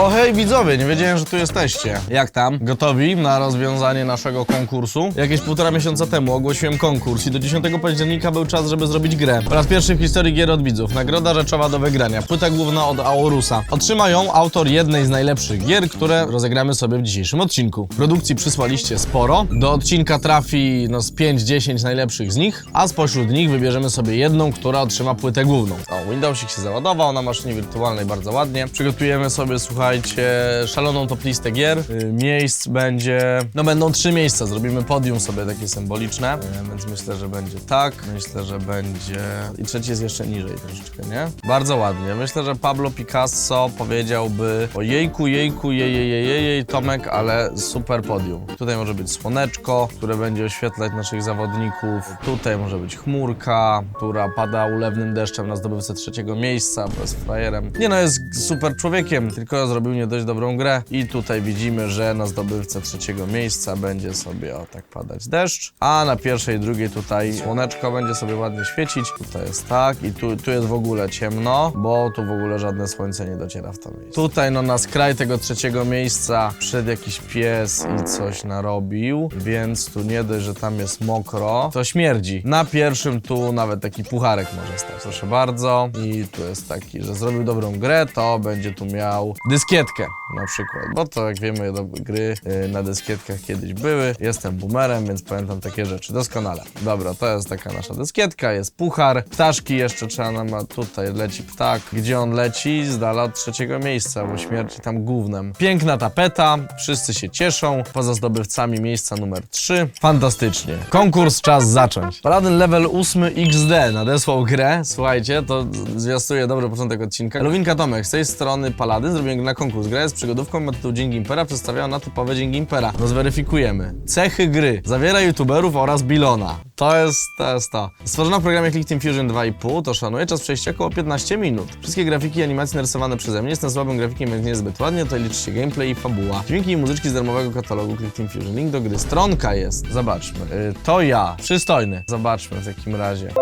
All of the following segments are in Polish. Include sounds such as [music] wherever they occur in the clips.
O hej widzowie, nie wiedziałem, że tu jesteście. Jak tam? Gotowi na rozwiązanie naszego konkursu? Jakieś półtora miesiąca temu ogłosiłem konkurs i do 10 października był czas, żeby zrobić grę. Po raz pierwszy w historii gier od widzów. Nagroda rzeczowa do wygrania. Płyta główna od Aorusa. Otrzyma ją autor jednej z najlepszych gier, które rozegramy sobie w dzisiejszym odcinku. Produkcji przysłaliście sporo. Do odcinka trafi no z 5-10 najlepszych z nich, a spośród nich wybierzemy sobie jedną, która otrzyma płytę główną. O, Windowsik się załadował na maszynie wirtualnej bardzo ładnie. Przygotujemy sobie, słuchajcie, szaloną top listę gier. Y, Miejsc będzie... No będą trzy miejsca, zrobimy podium sobie takie symboliczne, y, więc myślę, że będzie tak. Myślę, że będzie... I trzeci jest jeszcze niżej troszeczkę, nie? Bardzo ładnie. Myślę, że Pablo Picasso powiedziałby o jejku, jejku, jej, jej, jej, jej, jej, Tomek, ale super podium. Tutaj może być słoneczko, które będzie oświetlać naszych zawodników. Tutaj może być chmurka, która pada ulewnym deszczem na zdobywcę trzeciego miejsca, bo jest frajerem. Nie no, jest super człowiekiem, tylko zrobił nie dość dobrą grę. I tutaj widzimy, że na zdobywcę trzeciego miejsca będzie sobie o tak padać deszcz, a na pierwszej i drugiej tutaj słoneczko będzie sobie ładnie świecić. Tutaj jest tak i tu, tu jest w ogóle ciemno, bo tu w ogóle żadne słońce nie dociera w to miejsce. Tutaj no na skraj tego trzeciego miejsca wszedł jakiś pies i coś narobił, więc tu nie dość, że tam jest mokro, to śmierdzi. Na pierwszym tu nawet taki pucharek może stać. Proszę bardzo. I tu jest taki, że zrobił dobrą grę, to będzie tu miał dyskietkę na przykład, bo to jak wiemy, do gry y, na dyskietkach kiedyś były. Jestem boomerem, więc pamiętam takie rzeczy doskonale. Dobra, to jest taka nasza dyskietka, jest puchar. Ptaszki jeszcze trzeba nam, tutaj leci ptak. Gdzie on leci? Z dala od trzeciego miejsca, bo śmierci tam gównem. Piękna tapeta, wszyscy się cieszą. Poza zdobywcami miejsca numer 3. Fantastycznie. Konkurs czas zacząć. Paladin level 8 XD nadesłał grę. Słuchajcie, to zwiastuje dobry początek odcinka. Lowinka Tomek, z tej strony Paladyn zrobiłem na konkurs. Gra jest przygodówką ma tytuł Dzień Gimpera, przedstawiała na typowe Dzień Gimpera. No zweryfikujemy. Cechy gry. Zawiera youtuberów oraz Bilona. To jest, to jest to. Stworzona w programie Click Team Fusion 2,5, to szanuje czas przejścia około 15 minut. Wszystkie grafiki i animacje narysowane przeze mnie. Jestem słabym grafikiem, więc niezbyt ładnie. Tutaj liczy się gameplay i fabuła. Dźwięki i muzyczki z darmowego katalogu Click Team Fusion. Link do gry. Stronka jest. Zobaczmy. Y, to ja. Przystojny. Zobaczmy w takim razie.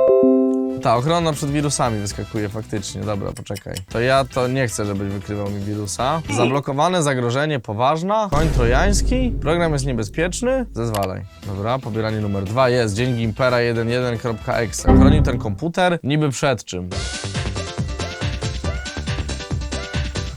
Ta ochrona przed wirusami wyskakuje faktycznie. Dobra, poczekaj. To ja to nie chcę, żebyś wykrywał mi wirusa. Zablokowane zagrożenie poważna. Koń trojański. Program jest niebezpieczny. Zezwalaj. Dobra, pobieranie numer dwa jest. Dzień Gimpera 11.exe. Chronił ten komputer niby przed czym.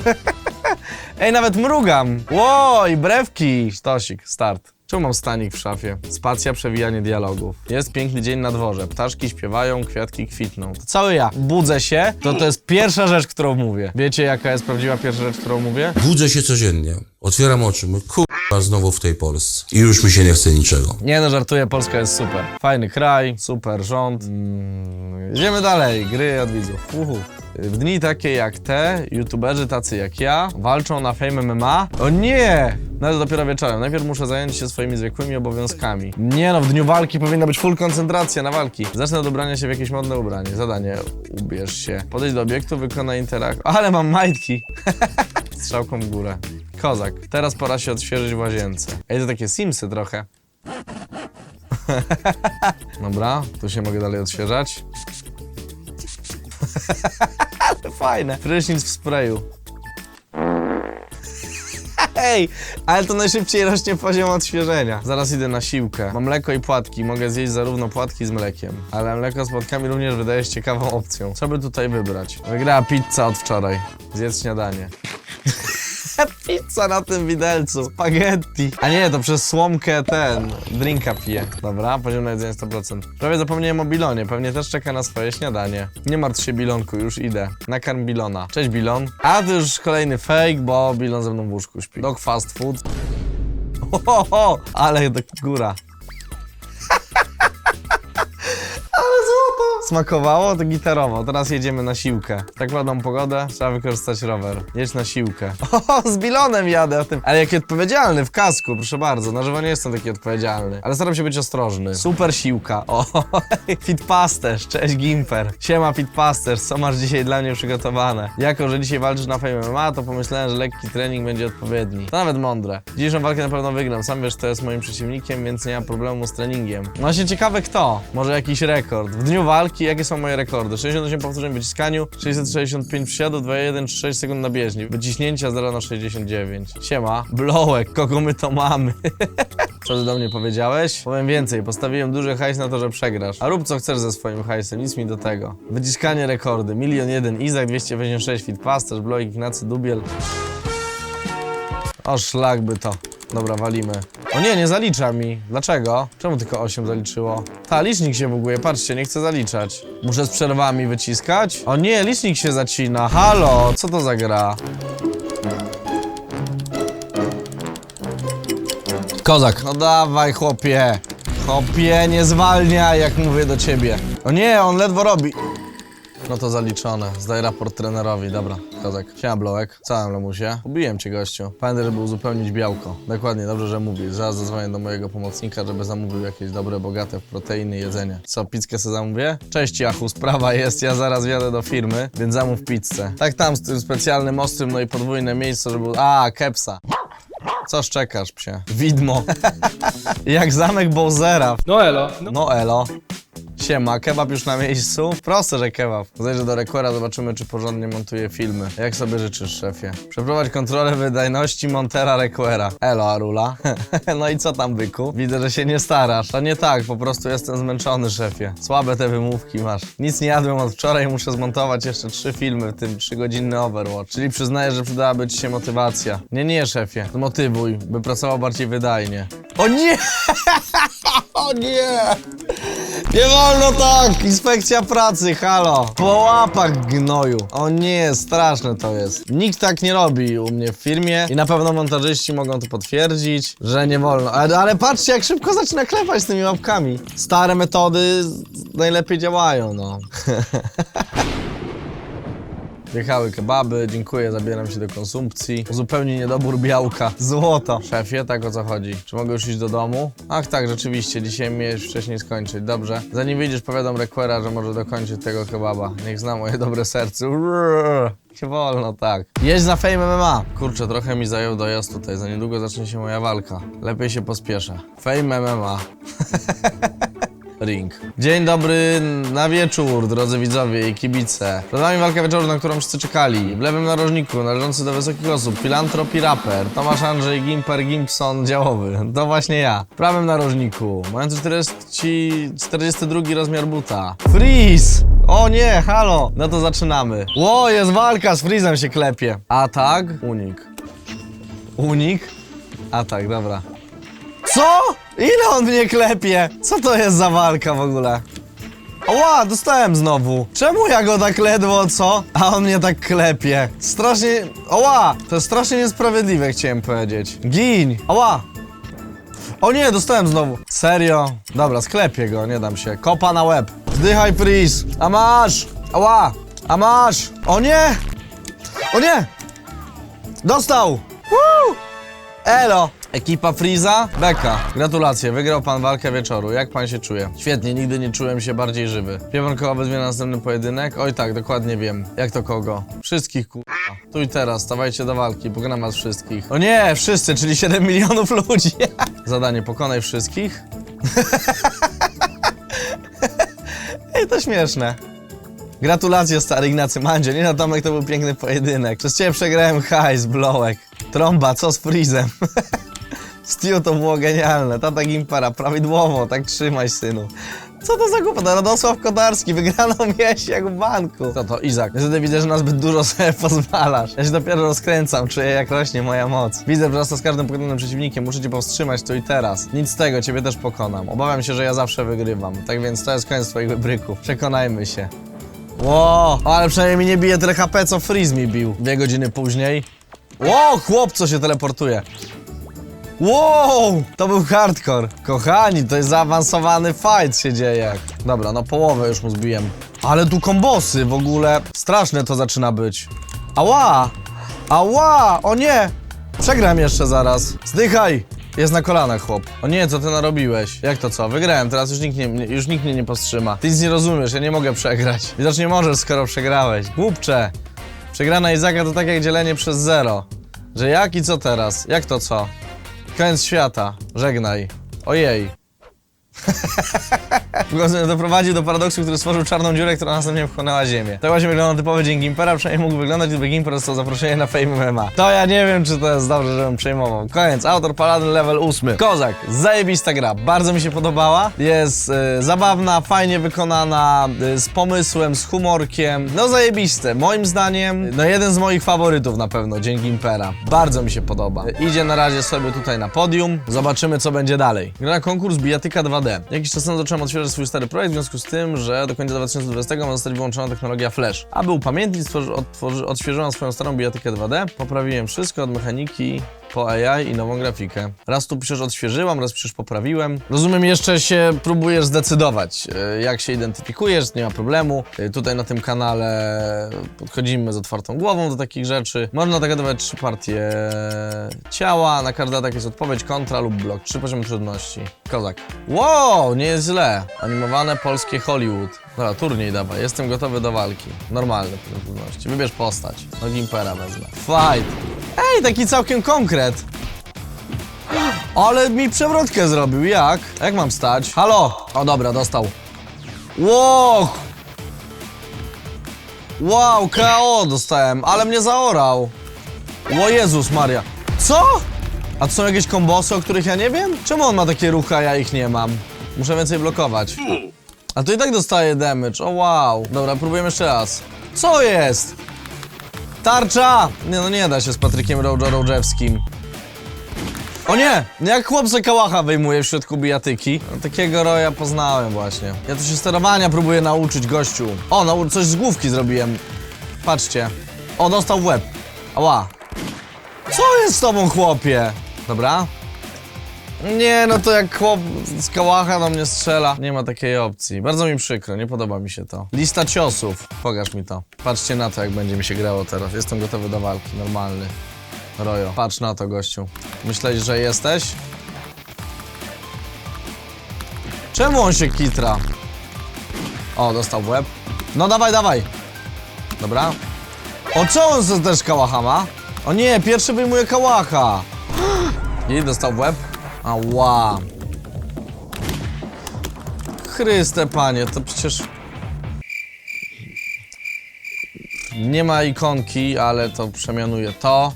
[laughs] Ej, nawet mrugam. Ło, i brewki. Stosik, start. Czemu mam stanik w szafie? Spacja, przewijanie dialogów. Jest piękny dzień na dworze. Ptaszki śpiewają, kwiatki kwitną. To cały ja. Budzę się, to to jest pierwsza rzecz, którą mówię. Wiecie, jaka jest prawdziwa pierwsza rzecz, którą mówię? Budzę się codziennie, otwieram oczy, mówię, kurwa, znowu w tej Polsce. I już mi się nie chce niczego. Nie no, żartuję, Polska jest super. Fajny kraj, super rząd. Mm, idziemy dalej, gry od widzów. Uhu. W dni takie jak te, youtuberzy tacy jak ja, walczą na Fame MMA. O nie! No to dopiero wieczorem. Najpierw muszę zająć się swoimi zwykłymi obowiązkami. Nie no, w dniu walki powinna być full koncentracja na walki. Zacznę od ubrania się w jakieś modne ubranie. Zadanie, ubierz się. Podejdź do obiektu, wykonaj interakcję. Ale mam majtki! [laughs] Strzałką w górę. Kozak. Teraz pora się odświeżyć w łazience. Ej, to takie Simsy trochę. [laughs] Dobra, tu się mogę dalej odświeżać. [laughs] Ale fajne. Prysznic w sprayu. Ej, ale to najszybciej rośnie poziom odświeżenia. Zaraz idę na siłkę. Mam mleko i płatki. Mogę zjeść zarówno płatki z mlekiem. Ale mleko z płatkami również wydaje się ciekawą opcją. Co by tutaj wybrać? Wygrała pizza od wczoraj. Zjedz śniadanie. [laughs] Pizza na tym widelcu. Spaghetti. A nie, to przez słomkę ten. Drinka piję. Dobra, poziom na jedzenie 100%. Prawie zapomniałem o Bilonie. Pewnie też czeka na swoje śniadanie. Nie martw się, Bilonku, już idę. Nakarm Bilona. Cześć, Bilon. A to już kolejny fake, bo Bilon ze mną w łóżku śpi. Dog fast food. [laughs] Ho, ho, ale do góra. Smakowało? To gitarowo. Teraz jedziemy na siłkę. Tak ładną pogodę, trzeba wykorzystać rower. Jedź na siłkę. [laughs] O, z bilonem jadę w tym. Ale jaki odpowiedzialny, w kasku, proszę bardzo. Na żywo nie jestem taki odpowiedzialny. Ale staram się być ostrożny. Super siłka. [laughs] O, Fitpasterz, cześć Gimper. Siema Fitpasterz, co masz dzisiaj dla mnie przygotowane? Jako, że dzisiaj walczysz na Fame MMA, to pomyślałem, że lekki trening będzie odpowiedni. To nawet mądre. Dzisiejszą walkę na pewno wygram. Sam wiesz, kto jest moim przeciwnikiem, więc nie ma problemu z treningiem. No Właśnie ciekawe kto. Może jakiś rekord. W dniu walki jakie są moje rekordy? 68 powtórzeń w wyciskaniu, 665 przysiadów, 2,1 czy 6 sekund na bieżni. Wyciśnięcia 0 na 69. Siema. Blowek, kogo my to mamy? [laughs] Co ty do mnie powiedziałeś? Powiem więcej, postawiłem duży hajs na to, że przegrasz. A rób co chcesz ze swoim hajsem, nic mi do tego. Wyciskanie rekordy. Milion jeden Izak, 286 Fit Pasterz, Bloik, Ignacy Dubiel. O szlak by to. Dobra, walimy. O nie, nie zalicza mi. Dlaczego? Czemu tylko 8 zaliczyło? Ta, licznik się buguje, patrzcie, nie chcę zaliczać. Muszę z przerwami wyciskać? O nie, licznik się zacina. Halo, co to za gra? Kozak. No dawaj, chłopie. Chłopie, nie zwalniaj, jak mówię do ciebie. O nie, on ledwo robi. No to zaliczone. Zdaj raport trenerowi. Dobra, kozak. Siema, Blołek. Całym lemusie. Ubiłem cię, gościu. Pamiętaj, żeby uzupełnić białko. Dokładnie, dobrze, że mówisz. Zaraz zadzwonię do mojego pomocnika, żeby zamówił jakieś dobre, bogate w proteiny jedzenie. Co, pizzkę sobie zamówię? Cześć, Jachu, sprawa jest. Ja zaraz wjadę do firmy, więc zamów pizzę. Tak tam, z tym specjalnym, ostrym, no i podwójne miejsce, żeby... A, kepsa. Co szczekasz, psie? Widmo. [laughs] Jak zamek Bowsera. No elo. No elo. Siema, kebab już na miejscu? Proste, że kebab. Zajrzę do Requera, zobaczymy, czy porządnie montuje filmy. Jak sobie życzysz, szefie? Przeprowadź kontrolę wydajności montera Requera. Elo, Arula. [laughs] no i co tam, byku? Widzę, że się nie starasz. To nie tak, po prostu jestem zmęczony, szefie. Słabe te wymówki masz. Nic nie jadłem od wczoraj, muszę zmontować jeszcze trzy filmy, w tym trzygodzinny Overwatch. Czyli przyznaję, że przydałaby ci się motywacja. Nie, nie, szefie. Zmotywuj, by pracował bardziej wydajnie. O nie! [laughs] o nie! Nie wolno tak! Inspekcja pracy, halo! Po łapach gnoju. O nie, straszne to jest. Nikt tak nie robi u mnie w firmie i na pewno montażyści mogą to potwierdzić, że nie wolno. Ale, ale patrzcie, jak szybko zaczyna klepać z tymi łapkami. Stare metody najlepiej działają, no. [laughs] Wjechały kebaby, dziękuję, zabieram się do konsumpcji. Zupełnie niedobór białka. [laughs] Złoto. Szefie, tak o co chodzi? Czy mogę już iść do domu? Ach tak, rzeczywiście, dzisiaj miałeś wcześniej skończyć. Dobrze. Zanim wyjdziesz, powiadam Requera, że może dokończyć tego kebaba. Niech zna moje dobre serce. Urrr. Nie wolno, tak. Jedź na Fame MMA. Kurczę, trochę mi zajął dojazd tutaj. Za niedługo zacznie się moja walka. Lepiej się pospieszę. Fame MMA. [laughs] Ring. Dzień dobry na wieczór, drodzy widzowie i kibice. Przed nami walka wieczoru, na którą wszyscy czekali. W lewym narożniku, należący do wysokich osób, filantrop i raper, Tomasz Andrzej Gimper Gimpson działowy. To właśnie ja. W prawym narożniku, mający 40, 42 rozmiar buta. Freeze! O nie, halo! No to zaczynamy. Ło, jest walka, z Freezem się klepie. Atak, unik. Unik, atak, dobra. Co? Ile on mnie klepie? Co to jest za walka w ogóle? Oła, dostałem znowu. Czemu ja go tak ledwo, co? A on mnie tak klepie. Strasznie... Oła, to jest strasznie niesprawiedliwe, chciałem powiedzieć. Gin! Oła! O nie, dostałem znowu. Serio? Dobra, sklepię go, nie dam się. Kopa na łeb. Zdychaj, please. A masz! Ała! A masz! O nie! O nie! Dostał! Woo! Elo! Ekipa Freeza, Beka. Gratulacje, wygrał pan walkę wieczoru. Jak pan się czuje? Świetnie, nigdy nie czułem się bardziej żywy. Wie pan kogo wezmie na następny pojedynek? Oj tak, dokładnie wiem. Jak to kogo? Wszystkich kurwa. Tu i teraz, stawajcie do walki, pokonam was wszystkich. O nie, wszyscy, czyli 7 [laughs] milionów ludzi. [laughs] Zadanie, pokonaj wszystkich. [laughs] Ej, to śmieszne. Gratulacje stary Ignacy Mandzie, nie na Tomek to był piękny pojedynek. Przez ciebie przegrałem hajs, blołek. Trąba, co z Freezem? Steel to było genialne, tata Gimpera, prawidłowo, tak trzymaj synu. Co to za głupota? Radosław Kotarski, wygraną mieć [laughs] jak w banku. Co to, Izak? Niestety widzę, że na zbyt dużo sobie [laughs] pozwalasz. Ja się dopiero rozkręcam, czuję jak rośnie moja moc. Widzę, że z każdym pokonanym przeciwnikiem, muszę cię powstrzymać tu i teraz. Nic z tego, ciebie też pokonam. Obawiam się, że ja zawsze wygrywam. Tak więc to jest koniec twoich wybryków. Przekonajmy się. Ło, ale przynajmniej nie bije tyle HP, co Freeze mi bił. Dwie godziny później. Ło, chłop, co się teleportuje. Wow! To był hardcore. Kochani, to jest zaawansowany fight się dzieje. Dobra, no połowę już mu zbiłem. Ale tu kombosy w ogóle. Straszne to zaczyna być. Ała! Ała! O nie! Przegram jeszcze zaraz. Zdychaj! Jest na kolanach, chłop. O nie, co ty narobiłeś? Jak to co? Wygrałem, teraz już nikt, nie, już nikt mnie nie powstrzyma. Ty nic nie rozumiesz, ja nie mogę przegrać. Widocznie możesz, skoro przegrałeś. Głupcze! Przegrana Izaka to tak jak dzielenie przez zero. Że jak i co teraz? Jak to co? Koniec świata. Żegnaj. Ojej. [laughs] Doprowadzi do paradoksu, który stworzył czarną dziurę, która następnie wchłonęła Ziemię. Tak właśnie wygląda typowy dzień Gimpera, przynajmniej mógł wyglądać, gdyby Gimper dostał zaproszenie na Fame MMA. To ja nie wiem, czy to jest dobrze, żebym przejmował. Koniec, autor Paladin level 8. Kozak, zajebista gra, bardzo mi się podobała. Jest e, zabawna, fajnie wykonana, e, z pomysłem, z humorkiem. No zajebiste, moim zdaniem, no jeden z moich faworytów na pewno, Dzień Gimpera. Bardzo mi się podoba. E, Idzie na razie sobie tutaj na podium, zobaczymy co będzie dalej. Gra na konkurs Bijatyka 2D. Jakiś czas temu zacząłem odświeżać swój stary projekt, w związku z tym, że do końca 2020 ma zostać wyłączona technologia Flash. Aby upamiętnić, odtworzy, swoją starą bijatykę 2D, poprawiłem wszystko od mechaniki po AI i nową grafikę. Raz tu piszesz odświeżyłam, raz piszesz poprawiłem. Rozumiem, jeszcze się próbujesz zdecydować, e, jak się identyfikujesz, nie ma problemu. E, Tutaj na tym kanale podchodzimy z otwartą głową do takich rzeczy. Można zagadywać trzy partie ciała, na każdy atak jest odpowiedź, kontra lub blok. Trzy poziomy trudności. Kozak. Wow, nie jest źle. Animowane polskie Hollywood. Dobra, turniej dawaj, jestem gotowy do walki. Normalne poziom trudności. Wybierz postać. No Gimpera wezmę. Fight. Ej, taki całkiem konkret. Ale mi przewrotkę zrobił, jak? Jak mam stać? Halo! O dobra, dostał. Wow! Wow, KO dostałem, ale mnie zaorał. O Jezus Maria. Co? A to są jakieś kombosy, o których ja nie wiem? Czemu on ma takie ruchy, a ja ich nie mam? Muszę więcej blokować. A to i tak dostaje damage, o wow. Dobra, próbujemy jeszcze raz. Co jest? Tarcza! Nie no, nie da się z Patrykiem Rołdżewskim. O nie! Jak chłop ze kałacha wyjmuje w środku bijatyki. No, takiego roja poznałem właśnie. Ja tu się sterowania próbuję nauczyć, gościu. O, nau coś z główki zrobiłem. Patrzcie. O, dostał w łeb. Ała. Co jest z tobą, chłopie? Dobra. Nie, no to jak chłop z kałacha do mnie strzela. Nie ma takiej opcji. Bardzo mi przykro, nie podoba mi się to. Lista ciosów. Pokaż mi to. Patrzcie na to, jak będzie mi się grało teraz. Jestem gotowy do walki, normalny. Rojo, patrz na to, gościu. Myślałeś, że jesteś? Czemu on się kitra? O, dostał w łeb. No dawaj, dawaj. Dobra. O, co on też kałacha ma? O nie, pierwszy wyjmuje kałacha. I dostał w łeb. Ała. Chryste panie, to przecież... Nie ma ikonki, ale to przemianuję to.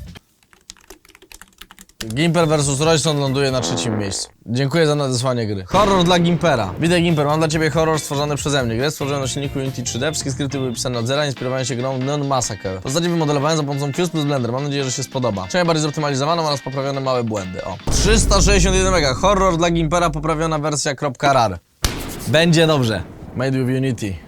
Gimper vs Royson ląduje na trzecim miejscu. Dziękuję za nadesłanie gry. Horror dla Gimpera. Witaj Gimper, mam dla ciebie horror stworzony przeze mnie. Grę stworzoną na silniku Unity 3D. Wszystkie skrypty były pisane od zera, inspirowałem się grą Non Massacre. Zasadzie wymodelowałem za pomocą Fuse plus Blender. Mam nadzieję, że się spodoba. Czemu bardziej zoptymalizowaną oraz poprawione małe błędy. O. 361 mega. Horror dla Gimpera, poprawiona wersja .rar. Będzie dobrze. Made with Unity.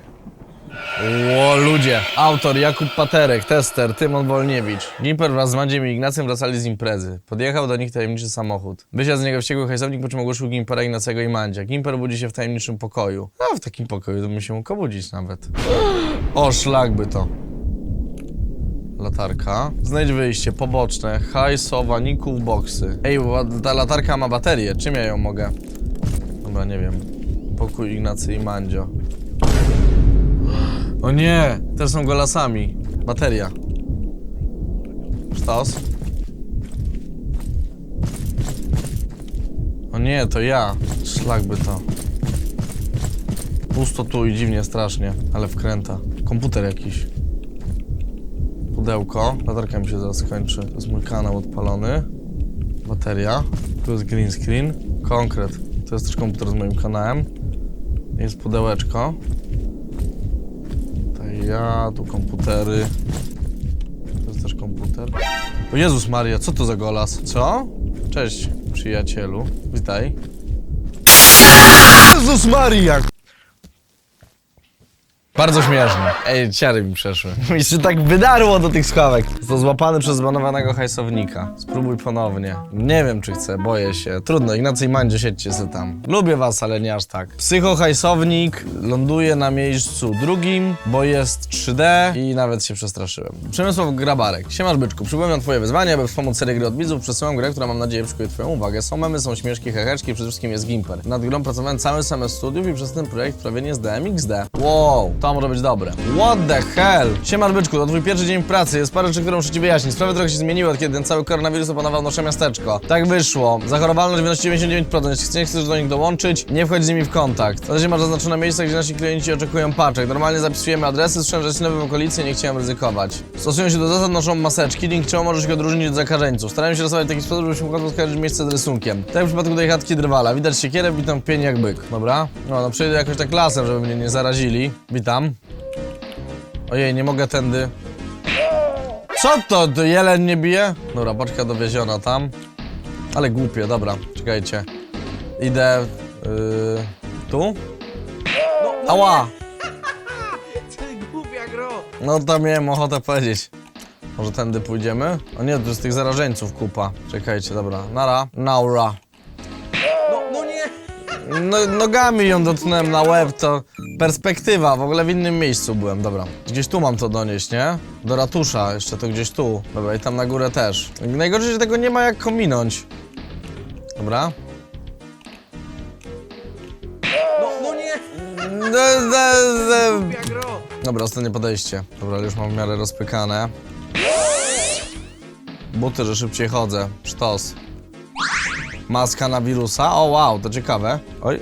O ludzie. Autor Jakub Paterek, tester Tymon Wolniewicz. Gimper wraz z Mandziem i Ignacym wracali z imprezy. Podjechał do nich tajemniczy samochód. Wysiadł z niego wściekły hajsownik, po czym ogłosił Gimpera, Ignacego i Mandzia. Gimper budzi się w tajemniczym pokoju. No, w takim pokoju to by się mógł obudzić nawet. O, szlak by to. Latarka. Znajdź wyjście, poboczne, hajsowa, ników, boksy. Ej, ta latarka ma baterię, czym ja ją mogę? Dobra, nie wiem. Pokój Ignacy i Mandzio. O nie, te są golasami. Bateria. Sztos. O nie, to ja. Szlak by to. Pusto tu i dziwnie, strasznie, ale wkręta. Komputer jakiś. Pudełko. Latarka mi się zaraz skończy. To jest mój kanał odpalony. Bateria. Tu jest green screen. Konkret. To jest też komputer z moim kanałem. Jest pudełeczko. Ja, tu komputery. To jest też komputer. O Jezus Maria, co to za golas? Co? Cześć, przyjacielu. Witaj. Jezus Maria! Bardzo śmieszne. Ej, ciary mi przeszły. [laughs] Mi się tak wydarło do tych skawek. Został złapany przez zbanowanego hajsownika. Spróbuj ponownie. Nie wiem, czy chcę, boję się. Trudno, Ignacy Mandzio, siedźcie se tam. Lubię was, ale nie aż tak. Psychohajsownik ląduje na miejscu drugim, bo jest 3D i nawet się przestraszyłem. Przemysław Grabarek. Siemasz byczku, przybyłem na twoje wyzwanie, aby wspomóc serię gry od widzów. Przesyłam grę, która mam nadzieję przykuje twoją uwagę. Są memy, są śmieszki, heheczki, przede wszystkim jest gimper. Nad grą pracowałem całe same studiów i przez ten projekt prawie nie zdałem XD. Wow, to może być dobre. What the hell? Siemasz byczku, to twój pierwszy dzień pracy. Jest parę rzeczy, które muszę ci wyjaśnić. Sprawy trochę się zmieniły, od kiedy ten cały koronawirus opanował nasze miasteczko. Tak wyszło. Zachorowalność wynosi 99%. Jeśli nie chcesz do nich dołączyć, nie wchodź z nimi w kontakt. Na razie masz zaznaczone miejsca, gdzie nasi klienci oczekują paczek. Normalnie zapisujemy adresy, słyszałem, że jest nowy w okolicy nie chciałem ryzykować. Stosują się do zasad, noszą maseczki, dzięki czemu możesz ich odróżnić od zakażeńców. Starają się rysować w taki sposób, żebyś mógł skojarzyć miejsce z rysunkiem. Tak w przypadku tej chatki drwala. Widać siekierę, witam pień jak byk. Dobra? No, no przejdę jakoś tak lasem, żeby mnie nie zarazili. Witam. Ojej, nie mogę tędy. Co to? Jeleń nie bije? Dobra, paczka dowieziona tam. Ale głupie, dobra, czekajcie. Idę... Yy, tu? Ała! [laughs] Głupia gro! No to miałem ochotę powiedzieć. Może tędy pójdziemy? O nie, to jest tych zarażeńców kupa. Czekajcie, dobra. Nara. Naura. No, no! No, nogami ją dotknąłem na łeb, to perspektywa, w ogóle w innym miejscu byłem, dobra. Gdzieś tu mam to donieść, nie? Do ratusza, jeszcze to gdzieś tu. Dobra, i tam na górę też. Najgorzej, że tego nie ma jak kominąć. Dobra. No, no nie! De, de, de. Głupia gro! Dobra, ostatnie podejście. Dobra, ale już mam w miarę rozpykane. Buty, że szybciej chodzę. Sztos. Maska na wirusa? O wow, to ciekawe. Oj,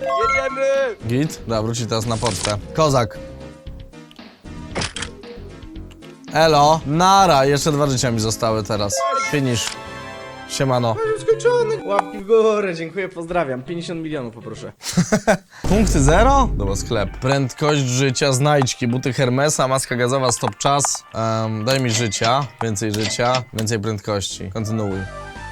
Jedziemy! git. Dobra, wróci teraz na pocztę. Kozak. Elo. Nara, jeszcze dwa życia mi zostały teraz. Finish. Siemano. Skończony! Łapki w górę, dziękuję, pozdrawiam. 50 milionów poproszę. [laughs] Punkty zero? Dobra, sklep. Prędkość życia, znajdźki, buty Hermesa, maska gazowa, stop czas. Em, daj mi życia, więcej życia, więcej prędkości. Kontynuuj.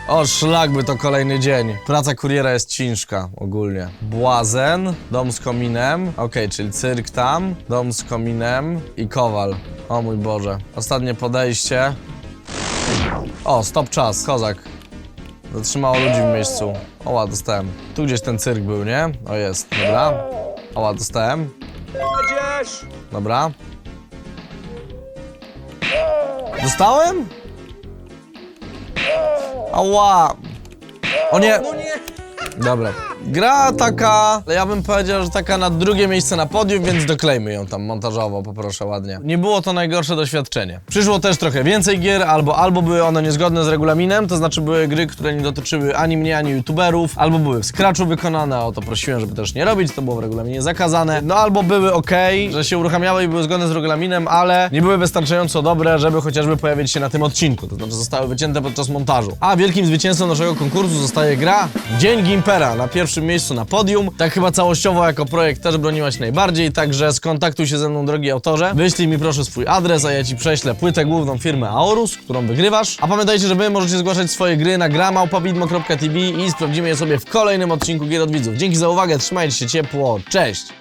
O, szlak by to kolejny dzień. Praca kuriera jest ciężka ogólnie. Błazen, dom z kominem. Okej, czyli cyrk tam, dom z kominem i kowal. O mój Boże. Ostatnie podejście. O, stop czas, kozak. Zatrzymało ludzi w miejscu. Oła, dostałem. Tu gdzieś ten cyrk był, nie? O, jest. Dobra. Oła, dostałem. Dobra. Dostałem? Ała. O nie. No! Dobra. Gra taka, ja bym powiedział, że taka na drugie miejsce na podium, więc doklejmy ją tam montażowo, poproszę ładnie. Nie było to najgorsze doświadczenie. Przyszło też trochę więcej gier, albo, albo były one niezgodne z regulaminem, to znaczy były gry, które nie dotyczyły ani mnie, ani youtuberów, albo były w Scratchu wykonane, o to prosiłem, żeby też nie robić, to było w regulaminie zakazane. No albo były ok, że się uruchamiały i były zgodne z regulaminem, ale nie były wystarczająco dobre, żeby chociażby pojawić się na tym odcinku, to znaczy zostały wycięte podczas montażu. A wielkim zwycięzcą naszego konkursu zostaje gra Dzień Gimpera na pierwszym miejscu na podium. Tak chyba całościowo jako projekt też broniłaś najbardziej, także skontaktuj się ze mną drogi autorze. Wyślij mi proszę swój adres, a ja ci prześlę płytę główną firmy Aorus, którą wygrywasz. A pamiętajcie, że wy możecie zgłaszać swoje gry na gramałpawidmo.tv i sprawdzimy je sobie w kolejnym odcinku Gier od Widzów. Dzięki za uwagę, trzymajcie się ciepło, cześć!